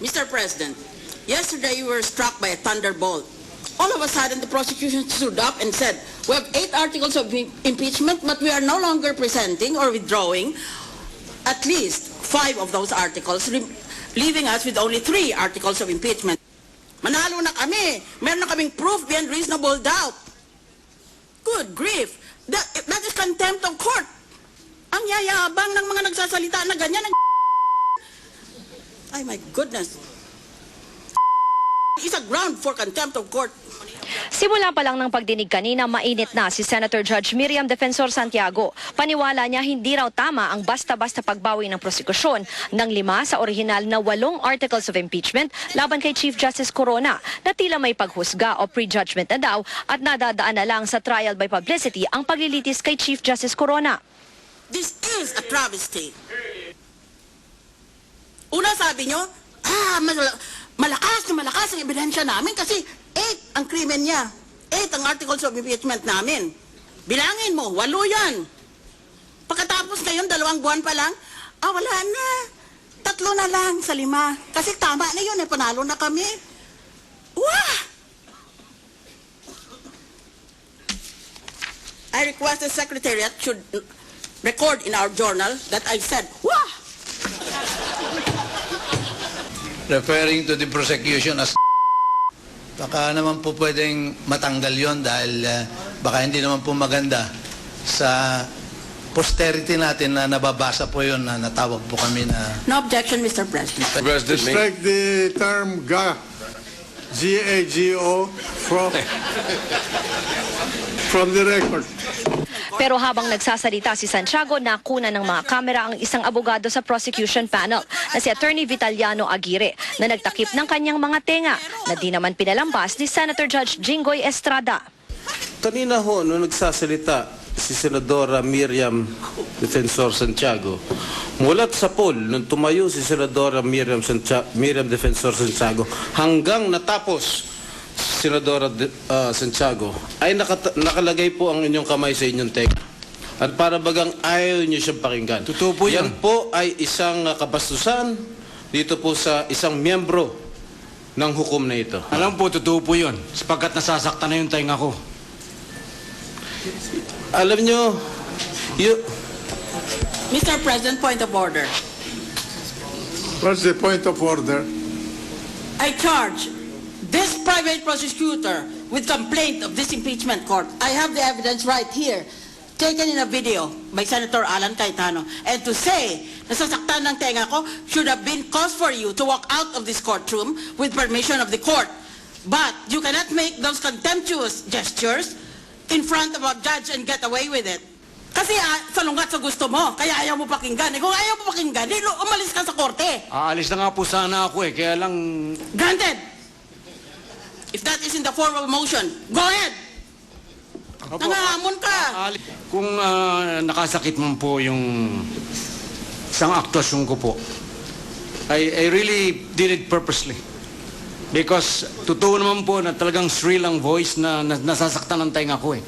Mr. President, yesterday you were struck by a thunderbolt. All of a sudden, the prosecution stood up and said, we have eight articles of im- impeachment, but we are no longer presenting or withdrawing at least five of those articles, leaving us with only three articles of impeachment. Manalo na kami. Meron na kaming proof beyond reasonable doubt. Good grief. That, that is contempt of court. Ang yayabang ng mga nagsasalita na ganyan. Ang Ay, my goodness. Is a ground for contempt of court. Simula pa lang ng pagdinig kanina, mainit na si Senator Judge Miriam Defensor Santiago. Paniwala niya hindi raw tama ang basta-basta pagbawi ng prosekusyon ng lima sa orihinal na walong articles of impeachment laban kay Chief Justice Corona na tila may paghusga o prejudgment na daw at nadadaan na lang sa trial by publicity ang paglilitis kay Chief Justice Corona. This is a travesty. Una sabi nyo, ah, mal- malakas na malakas ang ebidensya namin kasi eight ang krimen niya. Eight ang articles of impeachment namin. Bilangin mo, walo yan. Pagkatapos ngayon, dalawang buwan pa lang, ah, wala na. Tatlo na lang sa lima. Kasi tama na yun, eh, panalo na kami. Wah! I request the Secretariat should record in our journal that I said, wah! Referring to the prosecution as baka naman po pwedeng matanggal yon dahil eh, baka hindi naman po maganda sa posterity natin na nababasa po yon na natawag po kami na No objection, Mr. President. President, Strike the term GA, G-A-G-O, from, from the record. Pero habang nagsasalita si Santiago, nakuna ng mga kamera ang isang abogado sa prosecution panel na si Attorney Vitaliano Aguirre na nagtakip ng kanyang mga tenga na di naman pinalambas ni Senator Judge Jinggoy Estrada. kanina ho, nung nagsasalita si Senadora Miriam Defensor Santiago, mulat sa poll, nung tumayo si Senadora Miriam, Santia- Miriam Defensor Santiago, hanggang natapos Senadora De- ah, Santiago, ay nakata- nakalagay po ang inyong kamay sa inyong tenga. At para bagang ayaw niyo siyang pakinggan. Totoo po Yan yan. po ay isang ah, kabastusan dito po sa isang miyembro ng hukom na ito. Alam po, totoo po yun. Sapagkat nasasaktan na yung tainga ko. Alam nyo, you, Mr. President, point of order. What's the point of order? I charge private prosecutor with complaint of this impeachment court. I have the evidence right here, taken in a video by Senator Alan Cayetano. And to say, nasasaktan ng tenga ko, should have been cause for you to walk out of this courtroom with permission of the court. But you cannot make those contemptuous gestures in front of a judge and get away with it. Kasi ah, salungat sa gusto mo, kaya ayaw mo pakinggan. Eh, kung ayaw mo pakinggan, lu- umalis ka sa korte. Aalis na nga po sana ako eh. Kaya lang, Granted. If that is in the form of a motion, go ahead. Opo. Nangahamon ka. aalis. Kung ah, nakasakit man po yung isang aktuasyon ko po, I, I really did it purposely. Because totoo naman po na talagang shrill ang voice na, na nasasaktan ng tainga ko eh.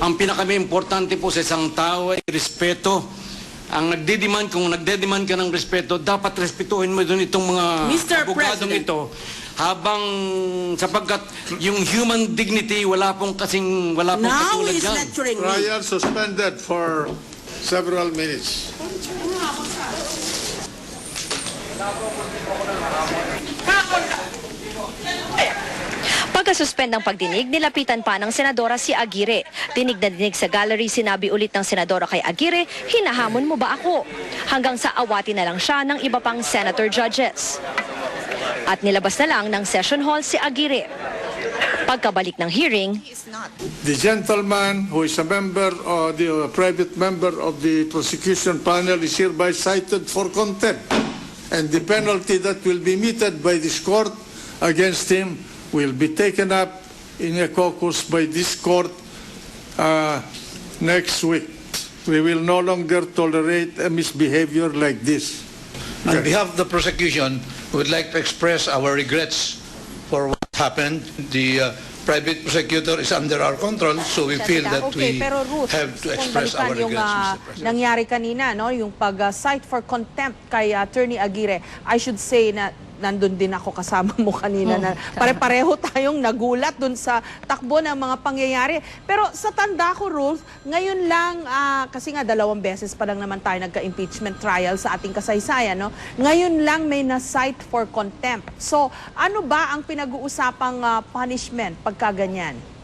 Ang pinakami-importante po sa isang tao ay respeto. Ang nagdedemand, kung nagdedemand ka ng respeto, dapat respetuhin mo doon itong mga Mr. abogadong President. ito. Habang sapagkat yung human dignity, wala pong kasing, wala pong Now katulad he's dyan. lecturing me. Trial suspended for several minutes. Pagkasuspend ng pagdinig, nilapitan pa ng senadora si Aguirre. Dinig na dinig sa gallery, sinabi ulit ng senadora kay Aguirre, hinahamon mo ba ako? Hanggang sa awati na lang siya ng iba pang senator judges. At nilabas na lang ng session hall si Aguirre. Pagkabalik ng hearing, The gentleman who is a member or the uh, private member of the prosecution panel is hereby cited for contempt. And the penalty that will be meted by this court against him will be taken up in a caucus by this court uh, next week. We will no longer tolerate a misbehavior like this. on behalf of the prosecution would like to express our regrets for what happened the uh, private prosecutor is under our control so we feel that okay, we pero Ruth, have to express our yung regrets ah, Mr. President nangyari kanina, no, yung pag-cite for contempt kay ah, Attorney Aguirre, I should say na nandun din ako kasama mo kanina na pare-pareho tayong nagulat dun sa takbo ng mga pangyayari. Pero sa tanda ko, Ruth, ngayon lang, ah, kasi nga dalawang beses pa lang naman tayo nagka-impeachment trial sa ating kasaysayan, no? Ngayon lang may na-cite for contempt. So, ano ba ang pinag-uusapang ah, punishment pagka ganyan?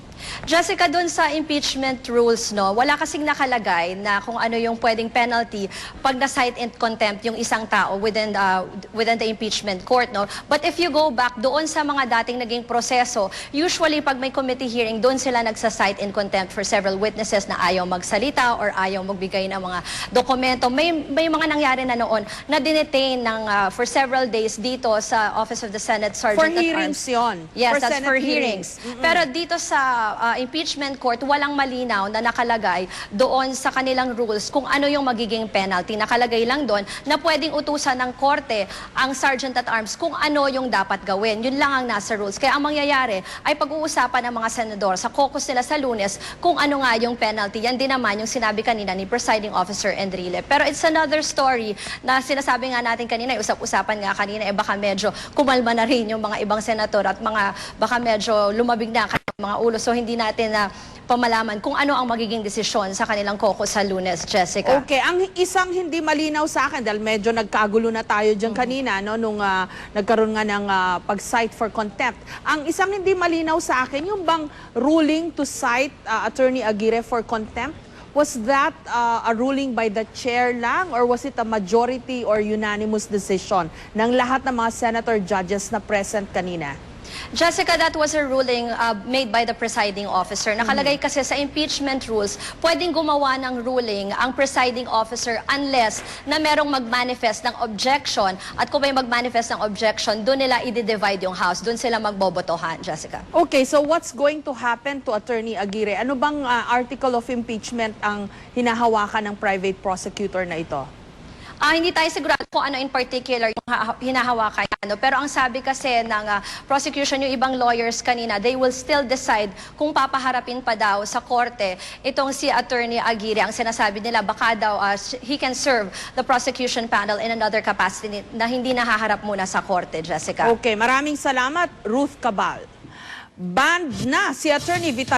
Jessica, dun sa impeachment rules, no, wala kasing nakalagay na kung ano yung pwedeng penalty pag na-cite in contempt yung isang tao within the, within the impeachment court. No? But if you go back doon sa mga dating naging proseso, usually pag may committee hearing, doon sila nagsa-cite in contempt for several witnesses na ayaw magsalita or ayaw magbigay ng mga dokumento. May, may mga nangyari na noon na dinetain ng, ah, for several days dito sa Office of the Senate Sergeant For at hearings Arms. yon. Yes, For that's Senate for hearings. hearings. Pero dito sa uh, impeachment court, walang malinaw na nakalagay doon sa kanilang rules kung ano yung magiging penalty. Nakalagay lang doon na pwedeng utusan ng korte ang sergeant at arms kung ano yung dapat gawin. Yun lang ang nasa rules. Kaya ang mangyayari ay pag-uusapan ng mga senador sa caucus nila sa lunes kung ano nga yung penalty. Yan din naman yung sinabi kanina ni Presiding Officer Enrile. Pero it's another story na sinasabi nga natin kanina, usap-usapan nga kanina, eh baka medyo kumalma na rin yung mga ibang senator at mga baka medyo lumabig na mga ulo. So hindi natin na pamalaman kung ano ang magiging desisyon sa kanilang caucus sa lunes, Jessica. Okay, ang isang hindi malinaw sa akin dahil medyo nagkagulo na tayo diyan kanina no nung ah, nagkaroon nga ng ah, pag-cite for contempt. Ang isang hindi malinaw sa akin yung bang ruling to cite ah, Attorney Aguirre for contempt was that ah, a ruling by the chair lang or was it a majority or unanimous decision ng lahat ng mga senator judges na present kanina? Jessica, that was a ruling uh, made by the presiding officer. Nakalagay kasi sa impeachment rules, pwedeng gumawa ng ruling ang presiding officer unless na merong mag-manifest ng objection. At kung may mag-manifest ng objection, doon nila i-divide yung house. Doon sila magbobotohan, Jessica. Okay, so what's going to happen to Attorney Aguirre? Ano bang ah, article of impeachment ang hinahawakan ng private prosecutor na ito? Ah, hindi tayo sigurado kung ano in particular yung ha- hinahawakan. Ano. Pero ang sabi kasi ng ah, prosecution, yung ibang lawyers kanina, they will still decide kung papaharapin pa daw sa korte itong si Attorney Aguirre. Ang sinasabi nila, baka daw ah, he can serve the prosecution panel in another capacity na hindi nahaharap muna sa korte, Jessica. Okay, maraming salamat, Ruth Cabal. Banned na si Attorney Vital